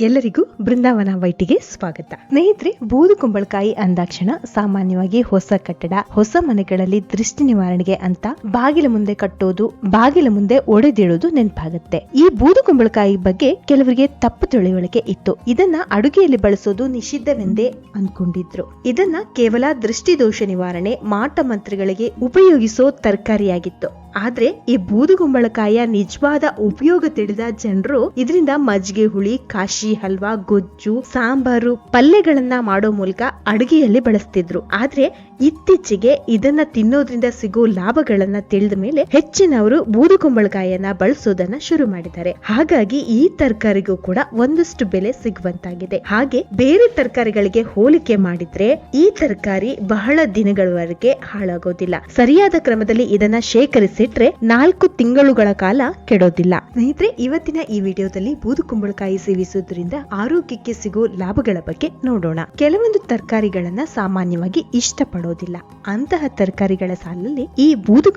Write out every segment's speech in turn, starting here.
ಎಲ್ಲರಿಗೂ ಬೃಂದಾವನ ವೈಟಿಗೆ ಸ್ವಾಗತ. ಸ್ನೇಹಿತರೆ, ಬೂದು ಕುಂಬಳಕಾಯಿ ಅಂದಾಕ್ಷಣ ಸಾಮಾನ್ಯವಾಗಿ ಹೊಸ ಕಟ್ಟಡ, ಹೊಸ ಮನೆಗಳಲ್ಲಿ ದೃಷ್ಟಿ ನಿವಾರಣೆಗೆ ಅಂತ ಬಾಗಿಲ ಮುಂದೆ ಕಟ್ಟೋದು, ಬಾಗಿಲ ಮುಂದೆ ಒಡೆದಿಡೋದು ನೆನಪಾಗುತ್ತೆ. ಈ ಬೂದು ಕುಂಬಳಕಾಯಿ ಬಗ್ಗೆ ಕೆಲವರಿಗೆ ತಪ್ಪು ತಿಳುವಳಿಕೆ ಇತ್ತು. ಇದನ್ನ ಅಡುಗೆಯಲ್ಲಿ ಬಳಸೋದು ನಿಷಿದ್ಧವೆಂದೇ ಅನ್ಕೊಂಡಿದ್ರು. ಇದನ್ನ ಕೇವಲ ದೃಷ್ಟಿ ದೋಷ ನಿವಾರಣೆ, ಮಾಟ ಮಂತ್ರಗಳಿಗೆ ಉಪಯೋಗಿಸೋ ತರಕಾರಿಯಾಗಿತ್ತು. ಆದ್ರೆ ಈ ಬೂದುಗುಂಬಳಕಾಯಿಯ ನಿಜವಾದ ಉಪಯೋಗ ತಿಳಿದ ಜನರು ಇದರಿಂದ ಮಜ್ಜಿಗೆ ಹುಳಿ, ಕಾಶಿ ಹಲ್ವಾ, ಗೊಜ್ಜು, ಸಾಂಬಾರು, ಪಲ್ಯಗಳನ್ನ ಮಾಡೋ ಮೂಲಕ ಅಡುಗೆಯಲ್ಲಿ ಬಳಸ್ತಿದ್ರು. ಆದ್ರೆ ಇತ್ತೀಚೆಗೆ ಇದನ್ನ ತಿನ್ನೋದ್ರಿಂದ ಸಿಗೋ ಲಾಭಗಳನ್ನ ತಿಳಿದ ಮೇಲೆ ಹೆಚ್ಚಿನವರು ಬೂದುಕುಂಬಳಕಾಯಿಯನ್ನ ಬಳಸೋದನ್ನ ಶುರು ಮಾಡಿದ್ದಾರೆ. ಹಾಗಾಗಿ ಈ ತರಕಾರಿಗೂ ಕೂಡ ಒಂದಷ್ಟು ಬೆಲೆ ಸಿಗುವಂತಾಗಿದೆ. ಹಾಗೆ ಬೇರೆ ತರಕಾರಿಗಳಿಗೆ ಹೋಲಿಕೆ ಮಾಡಿದ್ರೆ ಈ ತರಕಾರಿ ಬಹಳ ದಿನಗಳವರೆಗೆ ಹಾಳಾಗೋದಿಲ್ಲ. ಸರಿಯಾದ ಕ್ರಮದಲ್ಲಿ ಇದನ್ನ ಶೇಖರಿಸಿಟ್ರೆ ನಾಲ್ಕು ತಿಂಗಳುಗಳ ಕಾಲ ಕೆಡೋದಿಲ್ಲ. ಸ್ನೇಹಿತರೆ, ಇವತ್ತಿನ ಈ ವಿಡಿಯೋದಲ್ಲಿ ಬೂದು ಕುಂಬಳಕಾಯಿ ಸೇವಿಸುವುದರಿಂದ ಆರೋಗ್ಯಕ್ಕೆ ಸಿಗೋ ಲಾಭಗಳ ಬಗ್ಗೆ ನೋಡೋಣ. ಕೆಲವೊಂದು ತರಕಾರಿಗಳನ್ನ ಸಾಮಾನ್ಯವಾಗಿ ಇಷ್ಟಪಡೋದಿಲ್ಲ ಅಂತಹ ತರಕಾರಿಗಳ ಸಾಲಲ್ಲಿ ಈ ಬೂದು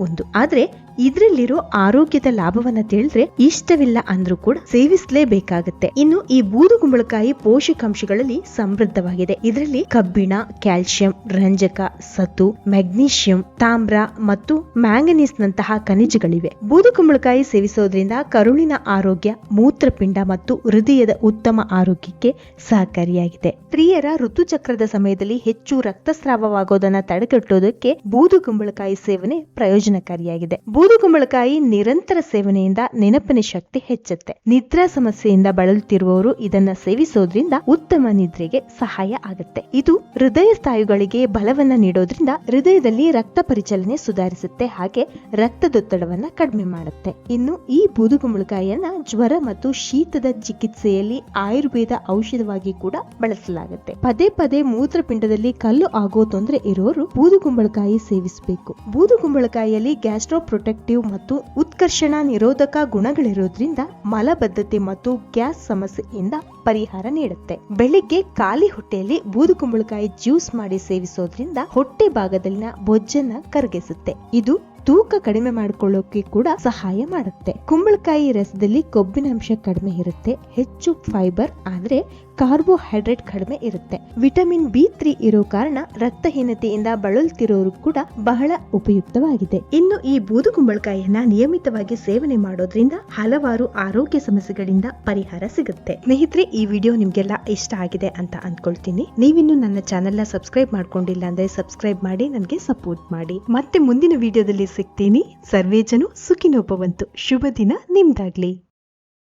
ಒಂದು. ಆದ್ರೆ ಇದ್ರಲ್ಲಿರೋ ಆರೋಗ್ಯದ ಲಾಭವನ್ನ ತಿಳಿದ್ರೆ ಇಷ್ಟವಿಲ್ಲ ಅಂದ್ರೂ ಕೂಡ ಸೇವಿಸಲೇಬೇಕಾಗುತ್ತೆ. ಇನ್ನು ಈ ಬೂದು ಕುಂಬಳಕಾಯಿ ಪೋಷಕಾಂಶಗಳಲ್ಲಿ ಸಮೃದ್ಧವಾಗಿದೆ. ಇದರಲ್ಲಿ ಕಬ್ಬಿಣ ಕ್ಯಾಲ್ಸಿಯಂ ರಂಜಕ ಸತು ಮೆಗ್ನೀಷಿಯಂ, ತಾಮ್ರ ಮತ್ತು ಮ್ಯಾಂಗನೀಸ್ ನಂತಹ ಖನಿಜಗಳಿವೆ. ಬೂದು ಕುಂಬಳಕಾಯಿ ಸೇವಿಸೋದ್ರಿಂದ ಕರುಳಿನ ಆರೋಗ್ಯ, ಮೂತ್ರಪಿಂಡ ಮತ್ತು ಹೃದಯದ ಉತ್ತಮ ಆರೋಗ್ಯಕ್ಕೆ ಸಹಕಾರಿಯಾಗಿದೆ. ಸ್ತ್ರೀಯರ ಋತುಚಕ್ರದ ಸಮಯದಲ್ಲಿ ಹೆಚ್ಚು ರಕ್ತಸ್ರಾವವಾಗೋದನ್ನ ತಡೆಗಟ್ಟೋದಕ್ಕೆ ಬೂದು ಕುಂಬಳಕಾಯಿ ಸೇವನೆ ಪ್ರಯೋಜನಕಾರಿಯಾಗಿದೆ. ಕುಂಬಳಕಾಯಿ ನಿರಂತರ ಸೇವನೆಯಿಂದ ನೆನಪಿನ ಶಕ್ತಿ ಹೆಚ್ಚುತ್ತೆ. ನಿದ್ರಾ ಸಮಸ್ಯೆಯಿಂದ ಬಳಲುತ್ತಿರುವವರು ಇದನ್ನ ಸೇವಿಸೋದ್ರಿಂದ ಉತ್ತಮ ನಿದ್ರೆಗೆ ಸಹಾಯ ಆಗುತ್ತೆ. ಇದು ಹೃದಯ ಸ್ಥಾಯುಗಳಿಗೆ ಬಲವನ್ನ ನೀಡೋದ್ರಿಂದ ಹೃದಯದಲ್ಲಿ ರಕ್ತ ಪರಿಚಲನೆ ಸುಧಾರಿಸುತ್ತೆ. ಹಾಗೆ ರಕ್ತದೊತ್ತಡವನ್ನ ಕಡಿಮೆ ಮಾಡುತ್ತೆ. ಇನ್ನು ಈ ಬೂದು ಕುಂಬಳಕಾಯಿಯನ್ನ ಜ್ವರ ಮತ್ತು ಶೀತದ ಚಿಕಿತ್ಸೆಯಲ್ಲಿ ಆಯುರ್ವೇದ ಔಷಧವಾಗಿ ಕೂಡ ಬಳಸಲಾಗುತ್ತೆ. ಪದೇ ಪದೇ ಮೂತ್ರಪಿಂಡದಲ್ಲಿ ಕಲ್ಲು ಆಗೋ ತೊಂದರೆ ಇರೋರು ಬೂದುಗುಂಬಳಕಾಯಿ ಸೇವಿಸಬೇಕು. ಬೂದುಗುಂಬಳಕಾಯಿಯಲ್ಲಿ ಗ್ಯಾಸ್ಟ್ರೋ ಪ್ರೊಟೆಕ್ಟಿವ್ ಮತ್ತು ಉತ್ಕರ್ಷಣ ನಿರೋಧಕ ಗುಣಗಳಿರೋದ್ರಿಂದ ಮಲಬದ್ಧತೆ ಮತ್ತು ಗ್ಯಾಸ್ ಸಮಸ್ಯೆಯಿಂದ ಪರಿಹಾರ ನೀಡುತ್ತೆ. ಬೆಳಿಗ್ಗೆ ಖಾಲಿ ಹೊಟ್ಟೆಯಲ್ಲಿ ಬೂದುಗುಂಬಳಕಾಯಿ ಜ್ಯೂಸ್ ಮಾಡಿ ಸೇವಿಸೋದ್ರಿಂದ ಹೊಟ್ಟೆ ಭಾಗದಲ್ಲಿನ ಬೊಜ್ಜನ್ನ ಕರಗಿಸುತ್ತೆ. ಇದು ತೂಕ ಕಡಿಮೆ ಮಾಡಿಕೊಳ್ಳೋಕೆ ಕೂಡ ಸಹಾಯ ಮಾಡುತ್ತೆ. ಕುಂಬಳಕಾಯಿ ರಸದಲ್ಲಿ ಕೊಬ್ಬಿನ ಅಂಶ ಕಡಿಮೆ ಇರುತ್ತೆ. ಹೆಚ್ಚು ಫೈಬರ್ ಆದ್ರೆ ಕಾರ್ಬೋಹೈಡ್ರೇಟ್ ಕಡಿಮೆ ಇರುತ್ತೆ. ವಿಟಮಿನ್ ಬಿ ತ್ರೀ ಇರೋ ಕಾರಣ ರಕ್ತಹೀನತೆಯಿಂದ ಬಳಲುತ್ತಿರೋರು ಕೂಡ ಬಹಳ ಉಪಯುಕ್ತವಾಗಿದೆ. ಇನ್ನು ಈ ಬೂದು ಕುಂಬಳಕಾಯಿಯನ್ನ ನಿಯಮಿತವಾಗಿ ಸೇವನೆ ಮಾಡೋದ್ರಿಂದ ಹಲವಾರು ಆರೋಗ್ಯ ಸಮಸ್ಯೆಗಳಿಂದ ಪರಿಹಾರ ಸಿಗುತ್ತೆ. ಸ್ನೇಹಿತರೆ, ಈ ವಿಡಿಯೋ ನಿಮ್ಗೆಲ್ಲ ಇಷ್ಟ ಆಗಿದೆ ಅಂತ ಅನ್ಕೊಳ್ತೀನಿ. ನೀವಿನ್ನು ನನ್ನ ಚಾನೆಲ್ನ ಸಬ್ಸ್ಕ್ರೈಬ್ ಮಾಡ್ಕೊಂಡಿಲ್ಲ ಅಂದ್ರೆ ಸಬ್ಸ್ಕ್ರೈಬ್ ಮಾಡಿ, ನನಗೆ ಸಪೋರ್ಟ್ ಮಾಡಿ. ಮತ್ತೆ ಮುಂದಿನ ವಿಡಿಯೋದಲ್ಲಿ ಸಿಗ್ತೀನಿ. ಸರ್ವೇಜನು ಸುಖಿನೋಪವಂತು. ಶುಭ ದಿನ ನಿಮ್ದಾಗ್ಲಿ.